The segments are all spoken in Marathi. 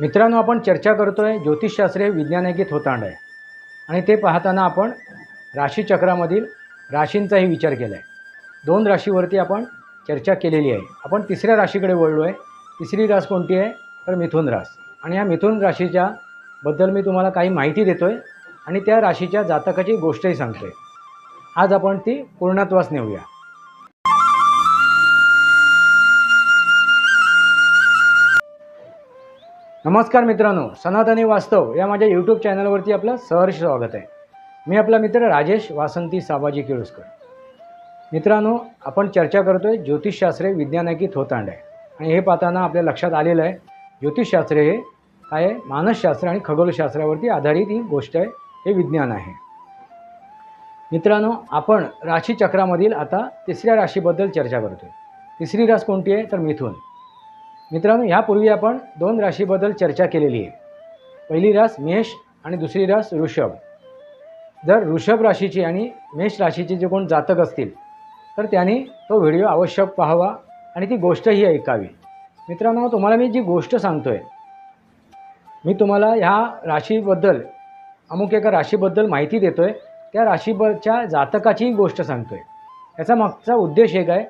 मित्रांनो आपण चर्चा करतोय ज्योतिषशास्त्र हे विज्ञानगीत होतांड आहे. आणि ते पाहताना आपण राशीचक्रामधील राशींचाही विचार केला आहे दोन राशीवरती आपण चर्चा केलेली आहे. आपण तिसऱ्या राशीकडे वळलो आहे तिसरी रास कोणती आहे? तर मिथुन रास. आणि या मिथुन राशीच्या बद्दल मी तुम्हाला काही माहिती देतो आहे आणि त्या राशीच्या जातकाची गोष्टही सांगतो आहे आज आपण ती पूर्णत्वास नेऊया नमस्कार मित्रांनो सनातनी वास्तव या माझ्या यूट्यूब चॅनलवरती आपलं सहर्ष स्वागत आहे. मी आपला मित्र राजेश वासंती साबाजी केळुसकर. मित्रांनो आपण चर्चा करतोय ज्योतिषशास्त्र हे विज्ञानाकीत थोतांड. आहे आणि हे पाहताना आपल्या लक्षात आलेलं आहे ज्योतिषशास्त्र हे काय आहे? मानसशास्त्र आणि खगोलशास्त्रावरती आधारित ही गोष्ट आहे हे विज्ञान आहे. मित्रांनो आपण राशीचक्रामधील आता तिसऱ्या राशीबद्दल चर्चा करतोय. तिसरी रास कोणती आहे? तर मिथून. मित्रांनो ह्यापूर्वी आपण दोन राशीबद्दल चर्चा केलेली आहे. पहिली रास मेष आणि दुसरी रास ऋषभ जर ऋषभ राशीची आणि मेष राशीचे जे कोण जातक असतील तर त्यांनी तो व्हिडिओ आवश्यक पाहावा आणि ती गोष्टही ऐकावी. मित्रांनो तुम्हाला मी जी गोष्ट सांगतो आहे मी तुम्हाला ह्या राशीबद्दल अमुक एका राशीबद्दल माहिती देतो आहे त्या राशीबच्या जातकाचीही गोष्ट सांगतो आहे याचा मागचा उद्देश एक आहे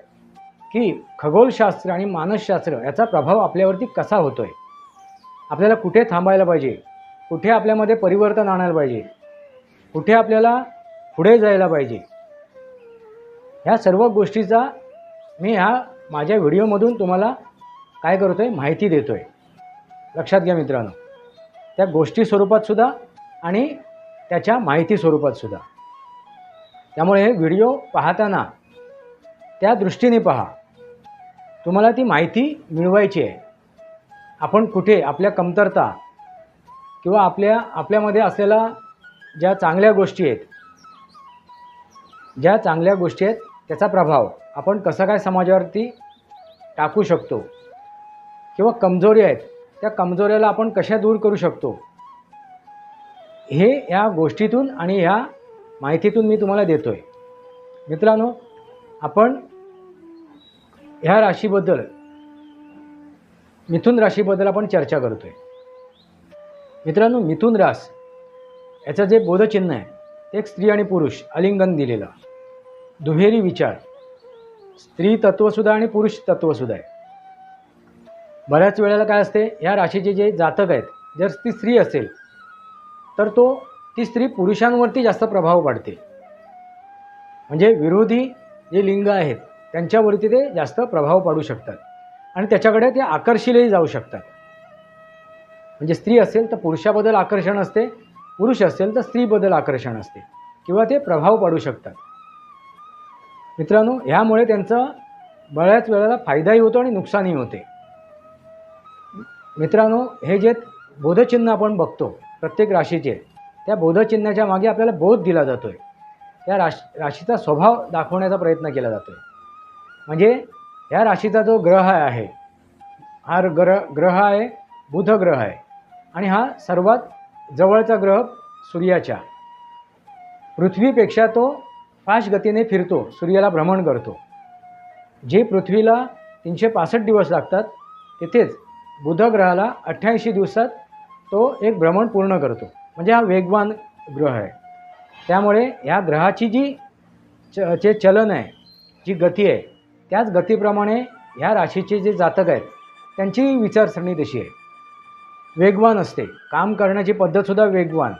की खगोलशास्त्र आणि मानसशास्त्र याचा प्रभाव आपल्यावरती कसा होतो आहे आपल्याला कुठे थांबायला पाहिजे? कुठे आपल्यामध्ये परिवर्तन आणायला पाहिजे? कुठे आपल्याला पुढे जायला पाहिजे? ह्या सर्व गोष्टीचा मी ह्या माझ्या व्हिडिओमधून तुम्हाला काय करतो आहे माहिती देतो आहे लक्षात घ्या मित्रांनो. त्या गोष्टी स्वरूपातसुद्धा आणि त्याच्या माहिती स्वरूपातसुद्धा त्यामुळे हे व्हिडिओ पाहताना त्या दृष्टीने पहा. तुम्हाला ती माहिती मिळवायची आहे. आपण कुठे आपल्या कमतरता किंवा आपल्या आपल्यामध्ये असलेल्या ज्या चांगल्या गोष्टी आहेत ज्या चांगल्या गोष्टी आहेत त्याचा प्रभाव आपण कसं काय समाजावरती टाकू शकतो किंवा कमजोरी आहेत त्या कमजोऱ्याला आपण कशा दूर करू शकतो? हे या गोष्टीतून आणि ह्या माहितीतून मी तुम्हाला देतो आहे मित्रांनो आपण ह्या राशीबद्दल मिथुन राशीबद्दल आपण चर्चा करतो आहे मित्रांनो मिथुन रास याचं जे बोधचिन्ह आहे ते एक स्त्री आणि पुरुष अलिंगन दिलेलं. दुहेरी विचार स्त्री तत्वसुद्धा आणि पुरुष तत्वसुद्धा आहे. बऱ्याच वेळेला काय असते ह्या राशीचे जे जातक आहेत जर ती स्त्री असेल तर तो ती स्त्री पुरुषांवरती जास्त प्रभाव पाडते. म्हणजे विरोधी जे लिंग आहेत त्यांच्यावरती ते जास्त प्रभाव पाडू शकतात. आणि त्याच्याकडे ते आकर्षितही जाऊ शकतात. म्हणजे स्त्री असेल तर पुरुषाबद्दल आकर्षण असते पुरुष असेल तर स्त्रीबद्दल आकर्षण असते किंवा ते प्रभाव पाडू शकतात. मित्रांनो ह्यामुळे त्यांचा बऱ्याच वेळेला फायदाही होतो आणि नुकसानही होते. मित्रांनो हे जे बोधचिन्ह आपण बघतो प्रत्येक राशीचे त्या बोधचिन्हाच्या मागे आपल्याला बोध दिला जातो आहे त्या राश राशीचा स्वभाव दाखवण्याचा प्रयत्न केला जातो आहे म्हणजे ह्या राशीचा जो ग्रह आहे हा ग्रह ग्रह आहे बुध ग्रह आहे. आणि हा सर्वात जवळचा ग्रह सूर्याच्या. पृथ्वीपेक्षा तो फाश गतीने फिरतो सूर्याला भ्रमण करतो. जे पृथ्वीला तीनशे पासष्ट दिवस लागतात तिथेच बुध ग्रहाला अठ्ठ्याऐंशी दिवसात तो एक भ्रमण पूर्ण करतो. म्हणजे हा वेगवान ग्रह आहे. त्यामुळे ह्या ग्रहाची जी च जे चलन आहे जी गती आहे त्याच गतीप्रमाणे ह्या राशीचे जे जातक आहेत त्यांची विचारसरणी तशी आहे. वेगवान असते. काम करण्याची पद्धतसुद्धा वेगवान.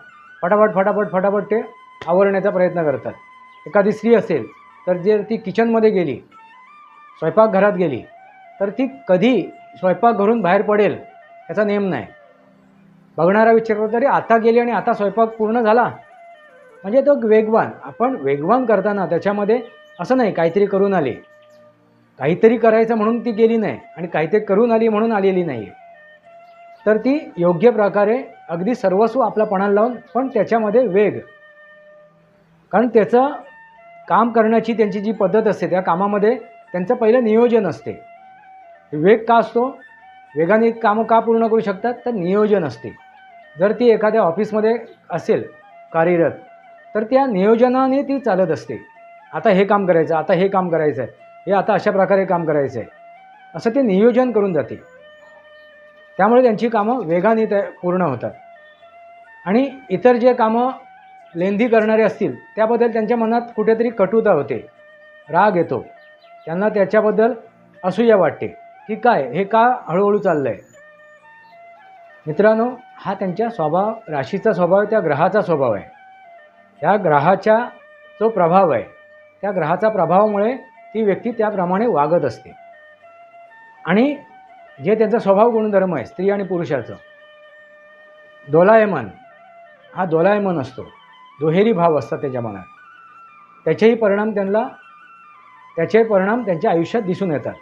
फटाफट फटाफट फटाफट ते आवरण्याचा प्रयत्न करतात. एखादी स्त्री असेल तर जर ती किचनमध्ये गेली स्वयंपाकघरात गेली तर ती कधी स्वयंपाकघरून बाहेर पडेल याचा नेम नाही. बघणारा विचार करतो तरी आता गेली आणि आता स्वयंपाक पूर्ण झाला? म्हणजे तो वेगवान. आपण वेगवान करताना त्याच्यामध्ये असं नाही काहीतरी करून आले. काहीतरी करायचं म्हणून ती गेली नाही आणि काहीतरी करून आली म्हणून आलेली नाही तर ती योग्य प्रकारे अगदी सर्वस्व आपला पणाला लावून पण त्याच्यामध्ये वेग. कारण त्याचं काम करण्याची त्यांची जी पद्धत असते त्या कामामध्ये त्यांचं पहिलं नियोजन असते. वेग का असतो? वेगाने कामं का पूर्ण करू शकतात? तर नियोजन असते. जर ती एखाद्या ऑफिसमध्ये असेल कार्यरत तर त्या नियोजनाने ती चालत असते. आता हे काम करायचं आता हे काम करायचं आहे हे आता अशा प्रकारे काम करायचं आहे असं ते नियोजन करून जाते. त्यामुळे त्यांची कामं वेगाने ते पूर्ण होतात. आणि इतर जे कामं लेंदी करणारे असतील त्याबद्दल त्यांच्या मनात कुठेतरी कटुता होते. राग येतो. त्यांना त्याच्याबद्दल असूया वाटते. की काय? हे का हळूहळू चाललं आहे मित्रांनो हा त्यांच्या स्वभाव राशीचा स्वभाव त्या ग्रहाचा स्वभाव आहे. त्या ग्रहाच्या जो प्रभाव आहे त्या ग्रहाचा प्रभावामुळे ती व्यक्ती त्याप्रमाणे वागत असते. आणि जे त्यांचा स्वभाव गुणधर्म आहे स्त्री आणि पुरुषाचं दोलायमन हा दोलायमन असतो. दुहेरी भाव असतात त्याच्या मनात. त्याचेही परिणाम त्यांना त्याचे परिणाम त्यांच्या आयुष्यात दिसून येतात.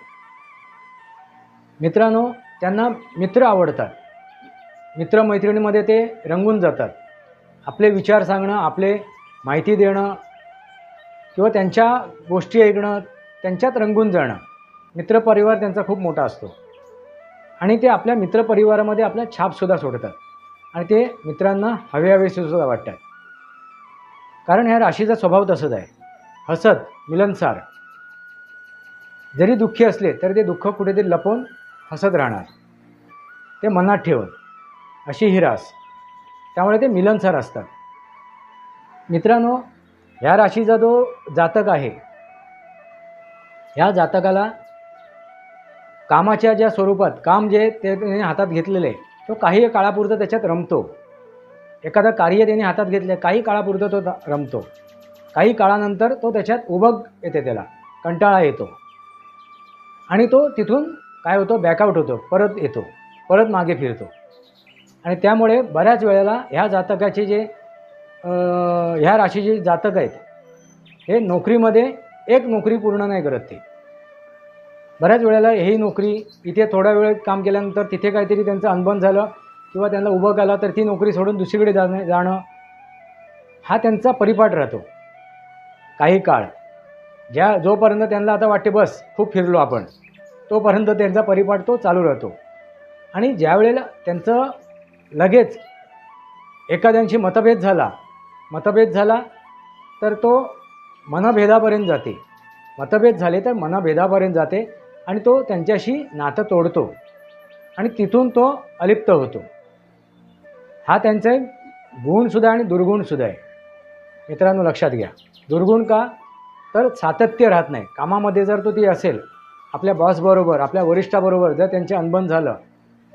मित्रांनो त्यांना मित्र आवडतात. मित्रमैत्रिणीमध्ये ते रंगून जातात. आपले विचार सांगणं आपले माहिती देणं किंवा त्यांच्या गोष्टी ऐकणं त्यांच्यात रंगून जाणं. मित्रपरिवार त्यांचा खूप मोठा असतो. आणि ते आपल्या मित्रपरिवारामध्ये आपला छापसुद्धा सोडतात. आणि ते मित्रांना हवे हवेसुद्धा वाटतात. कारण ह्या राशीचा स्वभाव तसंच आहे. हसत मिलनसार. जरी दुःखी असले तरी ते दुःख कुठेतरी लपवून हसत राहणार. ते मनात ठेवून अशी ही रास. त्यामुळे ते मिलनसार असतात. मित्रांनो ह्या राशीचा जो जातक आहे ह्या जातकाला कामाच्या ज्या स्वरूपात काम जे ते त्याने हातात घेतलेलं आहे तो काही काळापुरतं त्याच्यात रमतो. एखादं कार्य त्याने हातात घेतलं आहे काही काळापुरतं तो रमतो. काही काळानंतर तो त्याच्यात उभग येते त्याला कंटाळा येतो. आणि तो तिथून काय होतो बॅकआउट होतो परत येतो परत मागे फिरतो. आणि त्यामुळे बऱ्याच वेळेला ह्या जातकाचे जे ह्या राशीचे जातक आहेत हे नोकरीमध्ये एक नोकरी पूर्ण नाही करत ते. बऱ्याच वेळेला ही नोकरी इथे थोडा वेळ काम केल्यानंतर तिथे काहीतरी त्यांचं अनबन झालं किंवा त्यांना उभं केलं तर ती नोकरी सोडून दुसरीकडे जाणं जाणं हा त्यांचा परिपाठ राहतो. काही काळ. ज्या जोपर्यंत त्यांना आता वाटते बस खूप फिरलो आपण तोपर्यंत त्यांचा परिपाठ तो चालू राहतो. आणि ज्या वेळेला त्यांचं लगेच एखाद्यांशी मतभेद झाला मतभेद झाला तर तो मनभेदापर्यंत जाते. मतभेद झाले तर मनभेदापर्यंत जाते. आणि तो त्यांच्याशी नातं तोडतो. आणि तिथून तो अलिप्त होतो. हा त्यांचा गुणसुद्धा आणि दुर्गुणसुद्धा आहे. मित्रांनो लक्षात घ्या. दुर्गुण का? तर सातत्य राहत नाही. कामामध्ये जर तो ती असेल आपल्या बॉसबरोबर आपल्या वरिष्ठाबरोबर जर त्यांचे अनबन झालं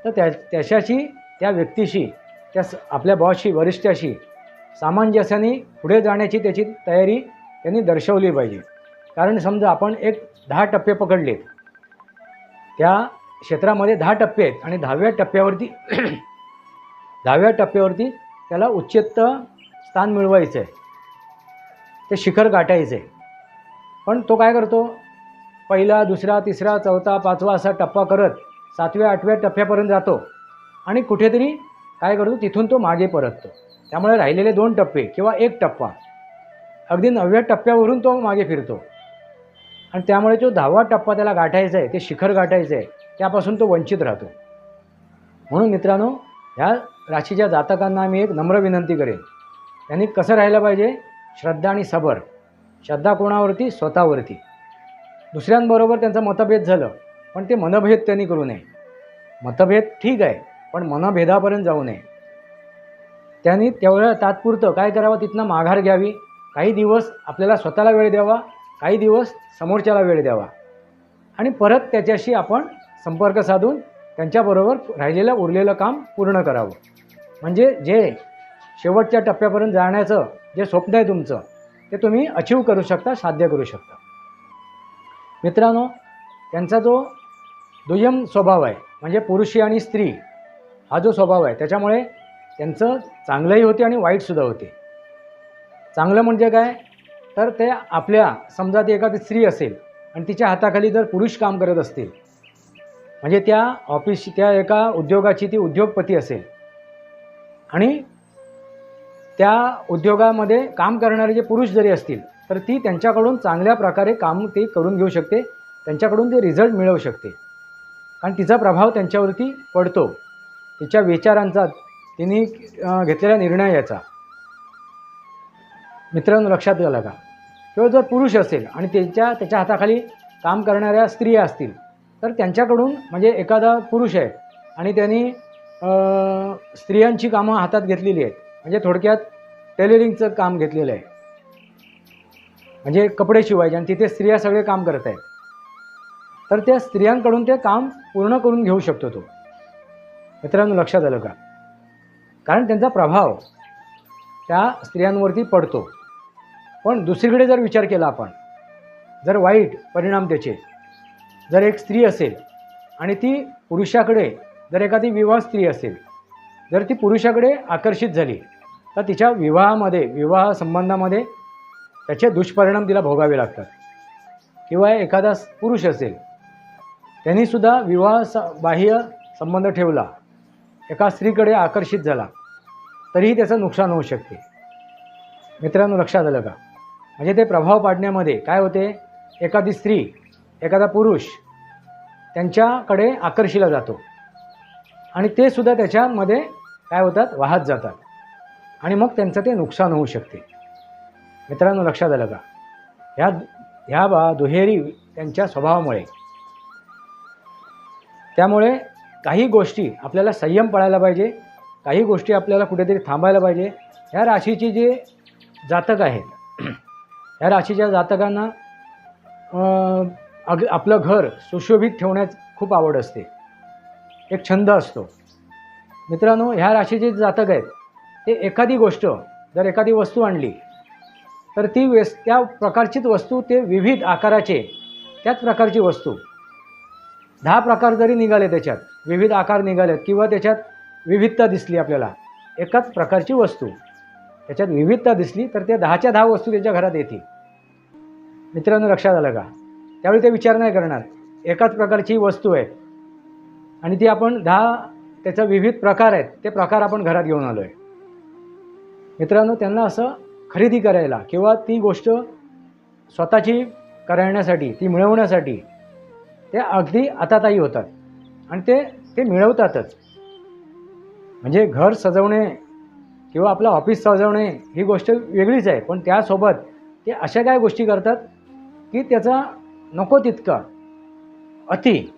तर त्या त्याच्याशी त्या व्यक्तीशी त्या स- आपल्या बॉसशी वरिष्ठाशी सामंजस्याने पुढे जाण्याची त्याची तयारी त्यांनी दर्शवली पाहिजे. कारण समजा आपण एक दहा टप्पे पकडलेत त्या क्षेत्रामध्ये दहा टप्पे आहेत आणि दहाव्या टप्प्यावरती दहाव्या टप्प्यावरती त्याला उच्चत्त स्थान मिळवायचं आहे ते शिखर गाठायचं आहे पण तो काय करतो? पहिला दुसरा तिसरा चौथा पाचवा असा टप्पा करत सातव्या आठव्या टप्प्यापर्यंत जातो आणि कुठेतरी काय करतो? तिथून तो मागे परततो. त्यामुळे राहिलेले दोन टप्पे किंवा एक टप्पा. अगदी नवव्या टप्प्यावरून तो मागे फिरतो. आणि त्यामुळे जो दहावा टप्पा त्याला गाठायचा आहे ते शिखर गाठायचं आहे त्यापासून तो वंचित राहतो. म्हणून मित्रांनो ह्या राशीच्या जातकांना मी एक नम्र विनंती करेन. त्यांनी कसं राहिलं पाहिजे? श्रद्धा आणि सबर. श्रद्धा कोणावरती? स्वतःवरती. दुसऱ्यांबरोबर त्यांचं मतभेद झालं पण ते मनभेद त्यांनी करू नये. मतभेद ठीक आहे पण मनभेदापर्यंत जाऊ नये. त्यांनी तेवढं तात्पुरतं काय करावं? तिथनं माघार घ्यावी. काही दिवस आपल्याला स्वतःला वेळ द्यावा काही दिवस समोरच्याला वेळ द्यावा. आणि परत त्याच्याशी आपण संपर्क साधून त्यांच्याबरोबर राहिलेलं उरलेलं काम पूर्ण करावं. म्हणजे जे शेवटच्या टप्प्यापर्यंत जाण्याचं जे स्वप्न आहे तुमचं ते तुम्ही अचीव करू शकता साध्य करू शकता. मित्रांनो त्यांचा जो दुय्यम स्वभाव आहे म्हणजे पुरुषी आणि स्त्री हा जो स्वभाव आहे त्याच्यामुळे त्यांचं चांगलंही होते आणि वाईटसुद्धा होते. चांगलं म्हणजे काय? तर ते आपल्या समजा ती एखादी स्त्री असेल आणि तिच्या हाताखाली जर पुरुष काम करत असतील म्हणजे त्या ऑफिस त्या एका उद्योगाची ती उद्योगपती असेल आणि त्या उद्योगामध्ये काम करणारे जे पुरुष जरी असतील तर ती त्यांच्याकडून चांगल्या प्रकारे काम ती करून घेऊ शकते त्यांच्याकडून ते रिझल्ट मिळवू शकते. कारण तिचा प्रभाव त्यांच्यावरती पडतो. तिच्या विचारांचा तिने घेतलेल्या निर्णयाचा. मित्रांनो लक्षात आलं का किंवा जर पुरुष असेल आणि त्यांच्या त्याच्या हाताखाली काम करणाऱ्या स्त्रिया असतील तर त्यांच्याकडून म्हणजे एखादा पुरुष आहे आणि त्यांनी स्त्रियांची कामं हातात घेतलेली आहेत. म्हणजे थोडक्यात टेलरिंगचं काम घेतलेलं आहे. म्हणजे कपडे शिवायचे आणि तिथे स्त्रिया सगळे काम करत आहेत. तर त्या स्त्रियांकडून ते काम पूर्ण करून घेऊ शकतो तो. मित्रांनो लक्षात आलं का? कारण त्यांचा प्रभाव त्या स्त्रियांवरती पडतो. पण दुसरीकडे जर विचार केला आपण जर वाईट परिणाम त्याचे जर एक स्त्री असेल आणि ती पुरुषाकडे जर एखादी विवाह स्त्री असेल जर ती पुरुषाकडे आकर्षित झाली तर तिच्या विवाहामध्ये विवाह संबंधामध्ये त्याचे दुष्परिणाम तिला भोगावे लागतात. किंवा एखादा पुरुष असेल त्यांनीसुद्धा विवाह स बाह्य संबंध ठेवला एका स्त्रीकडे आकर्षित झाला तरीही त्याचं नुकसान होऊ शकते. मित्रांनो लक्षात आलं का? म्हणजे ते प्रभाव पाडण्यामध्ये काय होते? एखादी स्त्री एखादा पुरुष त्यांच्याकडे आकर्षिला जातो. आणि ते सुद्धा त्याच्यामध्ये काय होतात? वाहत जातात. आणि मग त्यांचं ते नुकसान होऊ शकते. मित्रांनो लक्षात आलं का? ह्या ह्या बा दुहेरी त्यांच्या स्वभावामुळे. त्यामुळे काही गोष्टी आपल्याला संयम पळायला पाहिजे. काही गोष्टी आपल्याला कुठेतरी थांबायला पाहिजे. ह्या राशीची जे जातक आहेत ह्या राशीच्या जातकांना अग आपलं घर सुशोभित ठेवण्यात खूप आवड असते. एक छंद असतो. मित्रांनो ह्या राशीचे जातक आहेत ते एखादी गोष्ट जर एखादी वस्तू आणली तर ती वेस त्या प्रकारचीच वस्तू ते विविध आकाराचे त्याच प्रकारची वस्तू. दहा प्रकार जरी निघाले त्याच्यात विविध आकार निघालेत किंवा त्याच्यात विविधता दिसली आपल्याला एकाच प्रकारची वस्तू. त्याच्यात विविधता दिसली तर त्या दहाच्या दहा वस्तू त्याच्या घरात येतील. मित्रांनो लक्षात आलं का? त्यावेळी ते विचार नाही करणार. एकाच प्रकारची वस्तू आहे आणि ती आपण दहा त्याचा विविध प्रकार आहेत ते प्रकार आपण घरात घेऊन आलो आहे मित्रांनो त्यांना असं खरेदी करायला किंवा ती गोष्ट स्वतःची करण्यासाठी ती मिळवण्यासाठी ते अगदी आताताई होतात. आणि ते ते मिळवतातच. म्हणजे घर सजवणे किंवा आपलं ऑफिस सजवणे ही गोष्ट वेगळीच आहे. पण त्यासोबत ते अशा काय गोष्टी करतात की त्याचा नको तितका अति.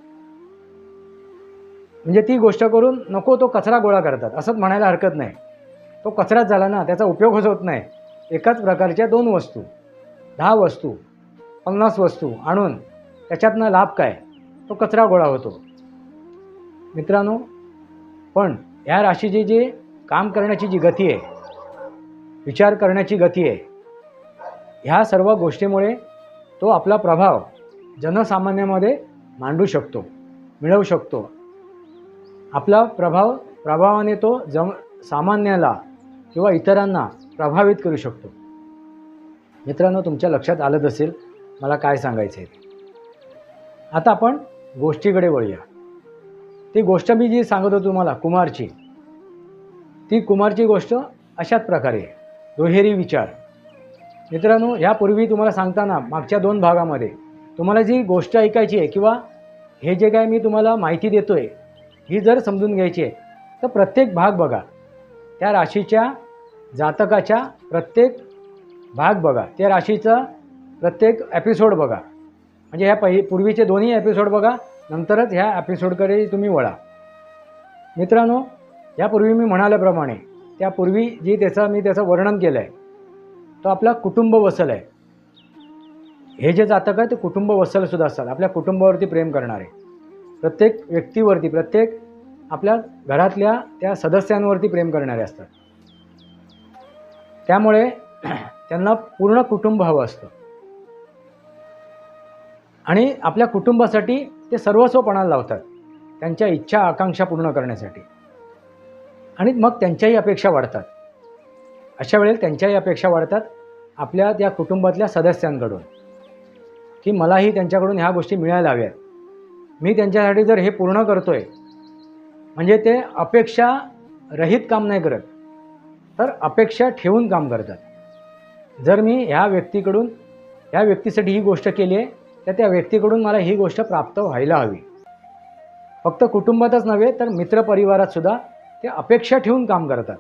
म्हणजे ती गोष्ट करून नको तो कचरा गोळा करतात. असंच म्हणायला हरकत नाही. तो कचराच झाला ना त्याचा उपयोगच होत नाही. एकाच प्रकारच्या दोन वस्तू दहा वस्तू पन्नास वस्तू आणून त्याच्यातनं लाभ काय? तो कचरा गोळा होतो. मित्रांनो पण ह्या राशीची जी काम करण्याची जी गती आहे विचार करण्याची गती आहे ह्या सर्व गोष्टीमुळे तो आपला प्रभाव जनसामान्यामध्ये मांडू शकतो मिळवू शकतो. आपला प्रभाव प्रभावाने तो जम सामान्याला किंवा इतरांना प्रभावित करू शकतो. मित्रांनो तुमच्या लक्षात आलंच असेल मला काय सांगायचं आहे आता आपण गोष्टीकडे वळूया. ती गोष्ट मी जी सांगत होतो तुम्हाला कुमारची ती कुमारची गोष्ट अशाच प्रकारे दुहेरी विचार. मित्रांनो ह्यापूर्वी तुम्हाला सांगताना मागच्या दोन भागामध्ये तुम्हाला जी गोष्ट ऐकायची आहे किंवा हे जे काय मी तुम्हाला माहिती देतो आहे ही जर समजून घ्यायची आहे तर प्रत्येक भाग बघा. त्या राशीच्या जातकाच्या प्रत्येक भाग बघा. त्या राशीचा प्रत्येक एपिसोड बघा. म्हणजे ह्या पहि पूर्वीचे दोन्ही एपिसोड बघा नंतरच ह्या एपिसोडकडे तुम्ही वळा. मित्रांनो यापूर्वी मी म्हणाल्याप्रमाणे त्यापूर्वी जी त्याचा मी त्याचं वर्णन केलं आहे तो आपला कुटुंब वसल आहे. हे जे जातक आहे ते कुटुंब वसलसुद्धा असतात. आपल्या कुटुंबावरती प्रेम करणारे. प्रत्येक व्यक्तीवरती प्रत्येक आपल्या घरातल्या त्या सदस्यांवरती प्रेम करणारे असतात. त्यामुळे त्यांना पूर्ण कुटुंब हवं असतं. आणि आपल्या कुटुंबासाठी ते सर्वस्व पणाला लावतात. त्यांच्या इच्छा आकांक्षा पूर्ण करण्यासाठी. आणि मग त्यांच्याही अपेक्षा वाढतात. अशा वेळेला त्यांच्याही अपेक्षा वाढतात आपल्या त्या कुटुंबातल्या सदस्यांकडून की मलाही त्यांच्याकडून ह्या गोष्टी मिळायला हव्यात. मी त्यांच्यासाठी जर हे पूर्ण करतो आहे म्हणजे ते अपेक्षा रहित काम नाही करत तर अपेक्षा ठेवून काम करतात. जर मी ह्या व्यक्तीकडून ह्या व्यक्तीसाठी ही गोष्ट केली आहे तर त्या व्यक्तीकडून मला ही गोष्ट प्राप्त व्हायला हवी. फक्त कुटुंबातच नव्हे तर मित्रपरिवारातसुद्धा ते अपेक्षा ठेवून काम करतात.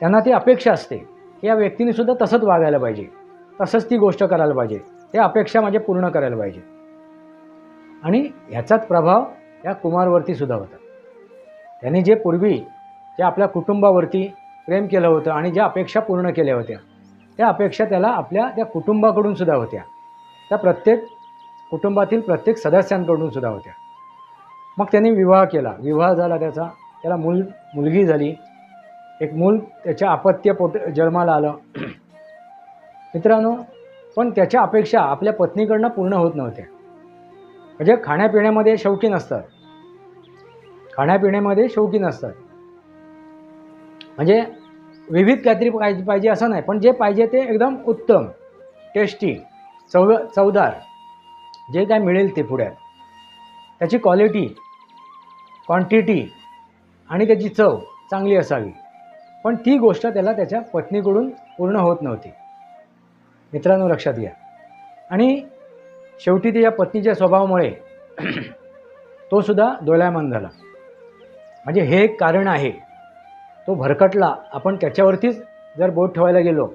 त्यांना ती अपेक्षा असते. की या व्यक्तीने सुद्धा तसंच वागायला पाहिजे. तसंच ती गोष्ट करायला पाहिजे. ते अपेक्षा माझे पूर्ण करायला पाहिजे. आणि ह्याचाच प्रभाव या कुमारवरती सुद्धा होता. त्यांनी जे पूर्वी जे आपल्या कुटुंबावरती प्रेम केलं होतं आणि ज्या अपेक्षा पूर्ण केल्या होत्या त्या अपेक्षा त्याला आपल्या त्या कुटुंबाकडून सुद्धा होत्या. त्या प्रत्येक कुटुंबातील प्रत्येक सदस्यांकडून सुद्धा होत्या. मग त्यांनी विवाह केला. विवाह झाला त्याचा. त्याला मूल मुलगी झाली. एक मूल त्याच्या अपत्यपोट जन्माला आलं. मित्रांनो पण त्याच्या अपेक्षा आपल्या पत्नीकडनं पूर्ण होत नव्हत्या. म्हणजे खाण्यापिण्यामध्ये शौकीन असतात. खाण्यापिण्यामध्ये शौकीन असतात. म्हणजे विविध काहीतरी पाहिजे पाहिजे असं नाही पण जे पाहिजे ते एकदम उत्तम टेस्टी चव चवदार जे काय मिळेल ते पुढ्यात त्याची क्वालिटी क्वांटिटी आणि त्याची चव चांगली असावी. पण ती गोष्ट त्याला त्याच्या पत्नीकडून पूर्ण होत नव्हती. मित्रांनो लक्षात घ्या. आणि शेवटी त्याच्या पत्नीच्या स्वभावामुळे तो सुद्धा दोलायमान झाला. म्हणजे हे एक कारण आहे. तो भरकटला. आपण त्याच्यावरतीच जर बोट ठेवायला गेलो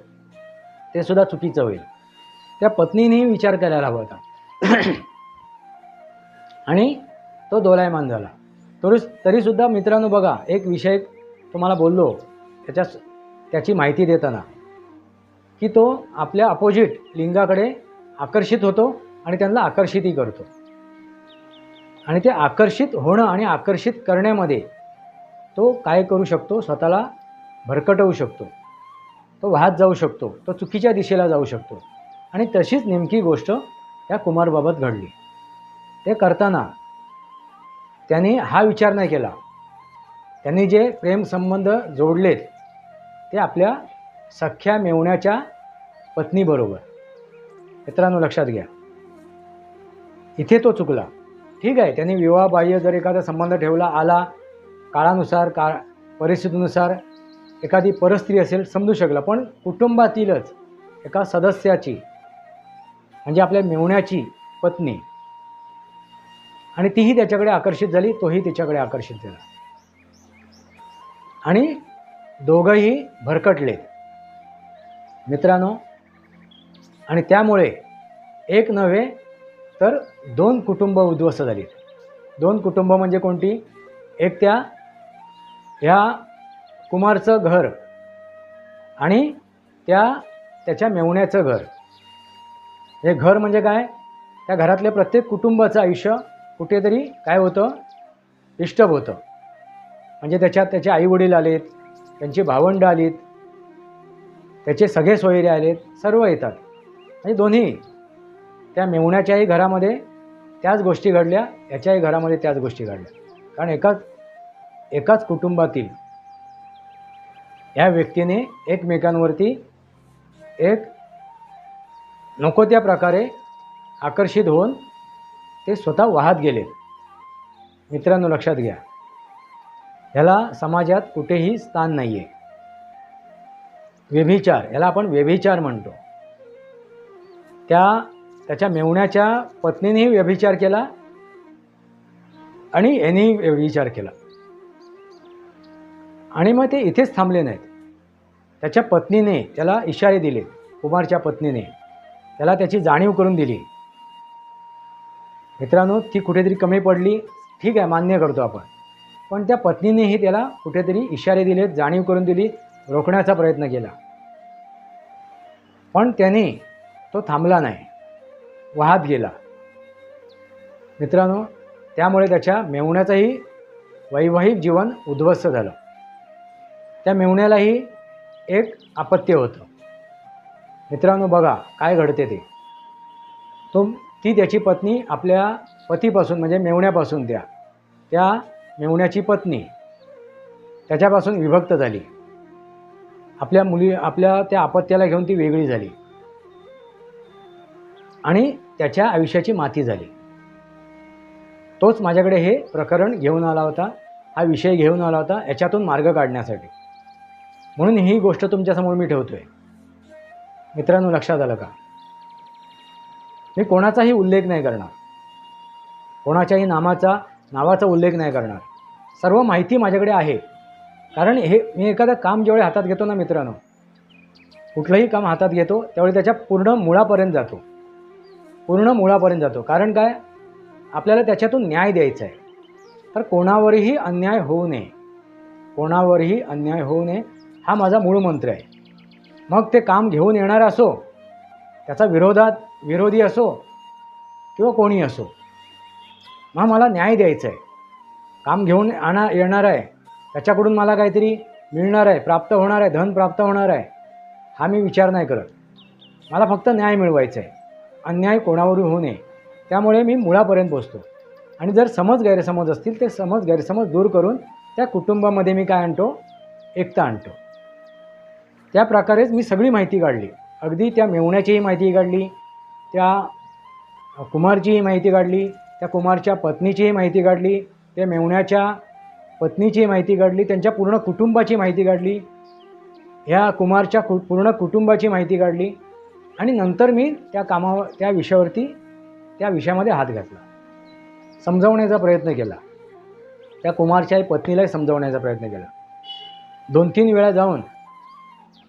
ते सुद्धा चुकीचं होईल. त्या पत्नीनेही विचार करायला हवा होता. आणि तो दोलायमान झाला. तरी तरीसुद्धा मित्रांनो बघा एक विषय तुम्हाला बोललो त्याच्या त्याची माहिती देताना की तो आपल्या अपोजिट लिंगाकडे आकर्षित होतो आणि त्यांना आकर्षितही करतो. आणि ते आकर्षित होणं आणि आकर्षित करण्यामध्ये तो काय करू शकतो? स्वतःला भरकटवू शकतो. तो वाहत जाऊ शकतो. तो चुकीच्या दिशेला जाऊ शकतो. आणि तशीच नेमकी गोष्ट त्या कुमारबाबत घडली. ते करताना त्यांनी हा विचार नाही केला. त्यांनी जे प्रेमसंबंध जोडलेत ते आपल्या सख्या मेवण्याच्या पत्नीबरोबर मित्रांनो लक्षात घ्या. इथे तो चुकला. ठीक आहे त्यांनी विवाहबाह्य जर एखादा संबंध ठेवला आला काळानुसार का परिस्थितीनुसार एखादी परस्त्री असेल समजू शकला पण कुटुंबातीलच एका सदस्याची म्हणजे आपल्या मेवण्याची पत्नी आणि तीही त्याच्याकडे आकर्षित झाली तोही तिच्याकडे आकर्षित झाला. आणि दोघंही भरकटले. मित्रांनो आणि त्यामुळे एक नव्हे तर दोन कुटुंब उद्ध्वस्त झाली. दोन कुटुंब म्हणजे कोणती? एक त्या ह्या कुमारचं घर आणि त्या त्याच्या मेवण्याचं घर. हे घर म्हणजे काय? त्या घरातल्या प्रत्येक कुटुंबाचं आयुष्य कुठेतरी काय होतं? डिस्टर्ब होतं. म्हणजे त्याच्यात त्याचे आईवडील आलेत त्यांची भावंडं आलीत त्याचे सगळे सोयरे आलेत सर्व येतात. म्हणजे दोन्ही. त्या मेवण्याच्याही घरामध्ये त्याच गोष्टी घडल्या याच्याही घरामध्ये त्याच गोष्टी घडल्या. कारण एकाच एकाच कुटुंबातील ह्या व्यक्तीने एकमेकांवरती एक नको त्या प्रकारे आकर्षित होऊन ते स्वतः वाहत गेले. मित्रांनो लक्षात घ्या. ह्याला समाजात कुठेही स्थान नाही आहे व्यभिचार याला आपण व्यभिचार म्हणतो. त्या त्याच्या मेवण्याच्या पत्नीनेही व्यभिचार केला आणि यांनीही व्यभिचार केला. आणि मग ते इथेच थांबले नाहीत. त्याच्या पत्नीने त्याला इशारे दिले कुमारच्या पत्नीने. त्याला त्याची जाणीव करून दिली. मित्रांनो ती कुठेतरी कमी पडली. ठीक आहे मान्य करतो आपण. पण त्या पत्नीनेही त्याला कुठेतरी इशारे दिले जाणीव करून दिली रोखण्याचा प्रयत्न केला. पण त्याने तो थांबला नाही. वाहत गेला. मित्रांनो त्यामुळे त्याच्या मेवण्याचंही वैवाहिक जीवन उद्ध्वस्त झालं. त्या मेवण्यालाही एक अपत्य होतं. मित्रांनो बघा काय घडते ते. तो ती त्याची पत्नी आपल्या पतीपासून म्हणजे मेवण्यापासून त्या त्या मेवण्याची पत्नी त्याच्यापासून विभक्त झाली. आपल्या मुली आपल्या त्या अपत्याला घेऊन ती वेगळी झाली. आणि त्याच्या आयुष्याची माती झाली. तोच माझ्याकडे हे प्रकरण घेऊन आला होता हा विषय घेऊन आला होता याच्यातून मार्ग काढण्यासाठी. म्हणून ही गोष्ट तुमच्यासमोर मी ठेवतो आहे मित्रांनो लक्षात आलं का? मी कोणाचाही उल्लेख नाही करणार. कोणाच्याही नामाचा नावाचा उल्लेख नाही करणार. सर्व माहिती माझ्याकडे आहे. कारण हे मी एखादं काम जेवढे हातात घेतो ना मित्रांनो कुठलंही काम हातात घेतो त्यावेळी त्याच्या पूर्ण मुळापर्यंत जातो. पूर्ण मुळापर्यंत जातो. कारण काय? आपल्याला त्याच्यातून न्याय द्यायचा आहे. तर कोणावरही अन्याय होऊ नये. कोणावरही अन्याय होऊ नये हा माझा मूळ मंत्र आहे. मग ते काम घेऊन येणार असो त्याचा विरोधात विरोधी असो किंवा कोणी असो मग मला न्याय द्यायचा आहे काम घेऊन आणा येणार आहे. त्याच्याकडून मला काहीतरी मिळणार आहे. प्राप्त होणार आहे. धन प्राप्त होणार आहे. हा मी विचार नाही करत. मला फक्त न्याय मिळवायचा आहे अन्याय कोणावरून होऊ नये. त्यामुळे मी मुळापर्यंत पोचतो आणि जर समज गैरसमज असतील ते समज गैरसमज दूर करून त्या कुटुंबामध्ये मी काय आणतो? एकता आणतो. त्या प्रकारेच मी सगळी माहिती काढली. अगदी त्या मेवण्याचीही माहिती काढली. त्या कुमारचीही माहिती काढली त्या कुमारच्या पत्नीचीही माहिती काढली त्या मेवण्याच्या पत्नीची माहिती काढली त्यांच्या पूर्ण कुटुंबाची माहिती काढली ह्या कुमारच्या कु पूर्ण कुटुंबाची माहिती काढली आणि नंतर मी त्या कामावर त्या विषयावरती त्या विषयामध्ये हात घातला. समजावण्याचा प्रयत्न केला. त्या कुमारच्या पत्नीलाही समजावण्याचा प्रयत्न केला. दोन तीन वेळा जाऊन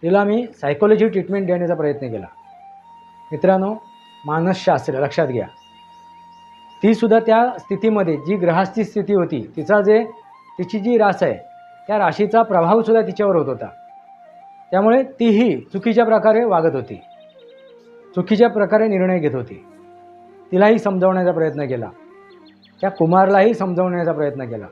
तिला मी सायकोलॉजी ट्रीटमेंट देण्याचा प्रयत्न केला. मित्रांनो मानसशास्त्र लक्षात घ्या. तीसुद्धा त्या स्थितीमध्ये जी ग्रहाची स्थिती होती तिचा जे तिची जी रास आहे त्या राशीचा प्रभावसुद्धा तिच्यावर होत होता. त्यामुळे तीही चुकीच्या प्रकारे वागत होती. चुकीच्या प्रकारे निर्णय घेत होती. तिलाही समजावण्याचा प्रयत्न केला. त्या कुमारलाही समजावण्याचा प्रयत्न केला.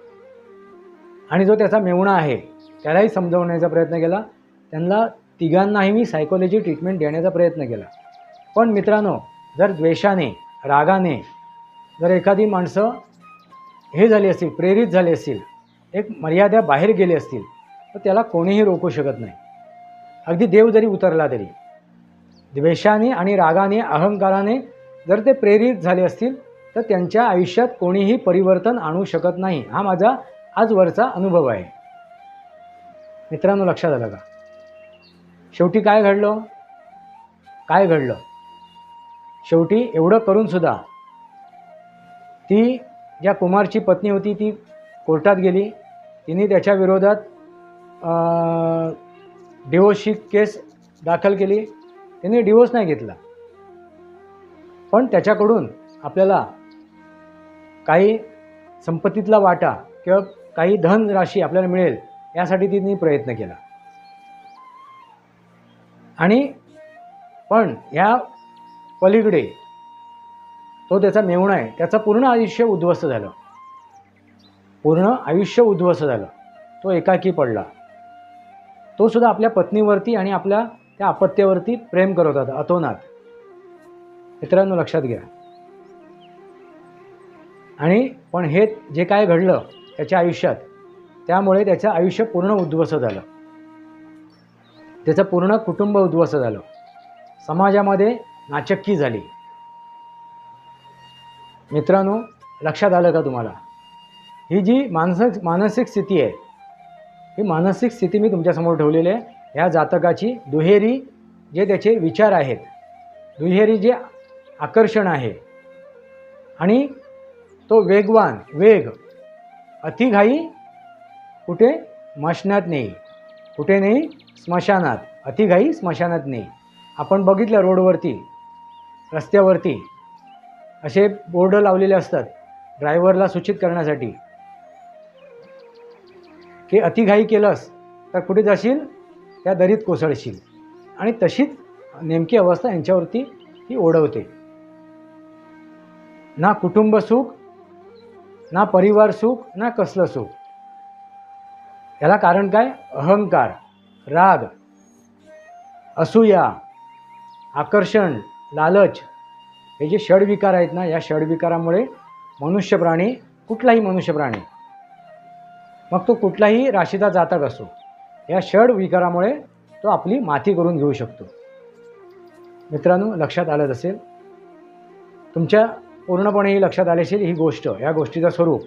आणि जो त्याचा मेवणा आहे त्यालाही समजावण्याचा प्रयत्न केला. त्यांना तिघांनाही मी सायकोलॉजी ट्रीटमेंट देण्याचा प्रयत्न केला. पण मित्रांनो जर द्वेषाने रागाने जर एखादी माणसं हे झाली असतील प्रेरित झाली असतील एक मर्यादा बाहेर गेली असतील तर त्याला कोणीही रोखू शकत नाही. अगदी देव जरी उतरला तरी. द्वेषाने आणि रागाने अहंकाराने जर ते प्रेरित झाले असतील तर त्यांच्या आयुष्यात कोणीही परिवर्तन आणू शकत नाही. हा माझा आजवरचा अनुभव आहे. मित्रांनो लक्षात आलं का? शेवटी काय घडलं? काय घडलं? शेवटी एवढं करूनसुद्धा ती ज्या कुमारची पत्नी होती ती कोर्टात गेली. तिने त्याच्या विरोधात डिवोर्सची केस दाखल केली. तिने डिवोर्स नाही घेतला. पण त्याच्याकडून आपल्याला काही संपत्तीतला वाटा किंवा काही धनराशी आपल्याला मिळेल यासाठी तिने प्रयत्न केला. आणि पण ह्या पलीकडे. तो त्याचा मेवणा आहे. त्याचं पूर्ण आयुष्य उद्ध्वस्त झालं. पूर्ण आयुष्य उद्ध्वस्त झालं. तो एकाकी पडला. तो सुद्धा आपल्या पत्नीवरती आणि आपल्या त्या अपत्यावरती प्रेम करत होता अतोनात. मित्रांनो लक्षात घ्या. आणि पण हे जे काय घडलं त्याच्या आयुष्यात त्यामुळे त्याचं आयुष्य पूर्ण उद्ध्वस्त झालं. त्याचं पूर्ण कुटुंब उद्ध्वस्त झालं. समाजामध्ये नाचक्की झाली. मित्रांनो लक्षात आलं का तुम्हाला? ही जी मानसिक मानसिक स्थिती आहे ही मानसिक स्थिती मी तुमच्यासमोर ठेवलेली आहे. ह्या जातकाची दुहेरी जे त्याचे विचार आहेत दुहेरी जे आकर्षण आहे आणि तो वेगवान वेग अतिघाई कुठे? मशनात नाही. कुठे नाही? स्मशानात. अतिघाई स्मशानात नाही. आपण बघितलं रोडवरती रस्त्यावरती असे बोर्ड लावलेले असतात ड्रायव्हरला सूचित करण्यासाठी. की अतिघाई केलंस तर कुठे जाशील? त्या दरीत कोसळशील. आणि तशीच नेमकी अवस्था यांच्यावरती ही ओढवते. ना कुटुंब सुख ना परिवार सुख ना कसलं सुख. याला कारण काय? अहंकार राग असूया आकर्षण लालच. हे जे षडविकार आहेत ना या षडविकारामुळे मनुष्य प्राणी कुठलाही मनुष्य प्राणी मग तो कुठलाही राशीचा जातक असो या षड विकारामुळे तो आपली माती करून घेऊ शकतो. मित्रांनो लक्षात आलं असेल? तुमच्या पूर्णपणे ही लक्षात आले असेल ही गोष्ट या गोष्टीचं स्वरूप.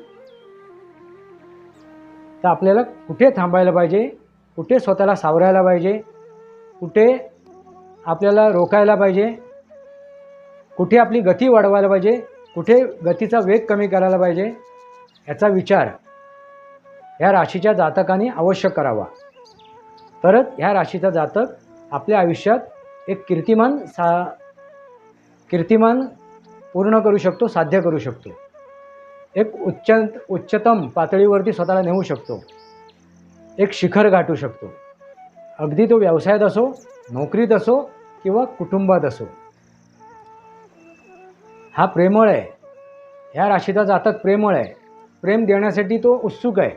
तर आपल्याला कुठे थांबायला पाहिजे? कुठे स्वतःला सावरायला पाहिजे? कुठे आपल्याला रोकायला पाहिजे? कुठे आपली गती वाढवायला पाहिजे? कुठे गतीचा वेग कमी करायला पाहिजे? याचा विचार ह्या राशीच्या जातकाने आवश्यक करावा. तरच ह्या राशीचा जातक आपल्या आयुष्यात एक कीर्तिमान सा कीर्तिमान पूर्ण करू शकतो साध्य करू शकतो. एक उच्च उच्चतम पातळीवरती स्वतःला नेऊ शकतो. एक शिखर गाठू शकतो. अगदी तो व्यवसायात असो नोकरीत असो किंवा कुटुंबात असो. हा प्रेमळ आहे. ह्या राशीचा जातक प्रेमळ आहे. प्रेम देण्यासाठी तो उत्सुक आहे.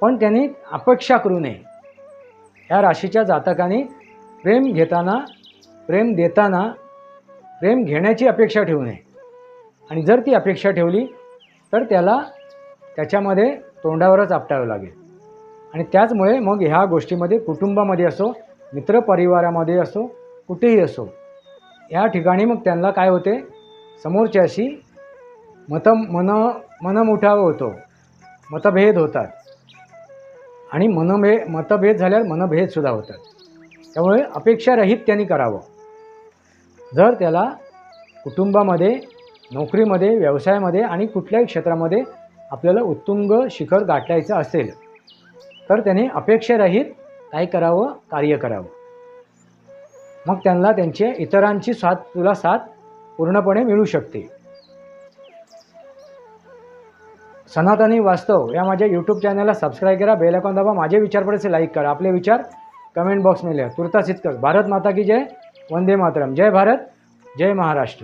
पण त्यांनी अपेक्षा करू नये. ह्या राशीच्या जातकाने प्रेम घेताना प्रेम देताना प्रेम घेण्याची अपेक्षा ठेवू नये. आणि जर ती अपेक्षा ठेवली तर त्याला त्याच्यामध्ये तोंडावरच आपटावं लागेल. आणि त्याचमुळे मग ह्या गोष्टीमध्ये कुटुंबामध्ये असो मित्रपरिवारामध्ये असो कुठेही असो या ठिकाणी मग त्यांना काय होते? समोरच्याशी मत मन मनमुठाव होतो. मतभेद होतात. आणि मनभे मतभेद झाल्यावर मनभेदसुद्धा होतात. त्यामुळे अपेक्षारहित त्यांनी करावं. जर त्याला कुटुंबामध्ये नोकरीमध्ये व्यवसायामध्ये आणि कुठल्याही क्षेत्रामध्ये आपल्याला उत्तुंग शिखर गाठायचं असेल तर त्याने अपेक्षारहित काय करावं? कार्य करावं. मग त्यांना त्यांचे इतरांची साथ तुला साथ पूर्णपणे मिळू शकते. सनातनी वास्तव या माझ्या यूट्यूब चॅनलला सबस्क्राईब करा. बेल आयकॉन दाबा. माझे विचार पडेसे लाईक करा. आपले विचार कमेंट बॉक्समध्ये लिहा. तुर्तास इतकंच. भारत माता की जय. वंदे मातरम. जय भारत. जय महाराष्ट्र.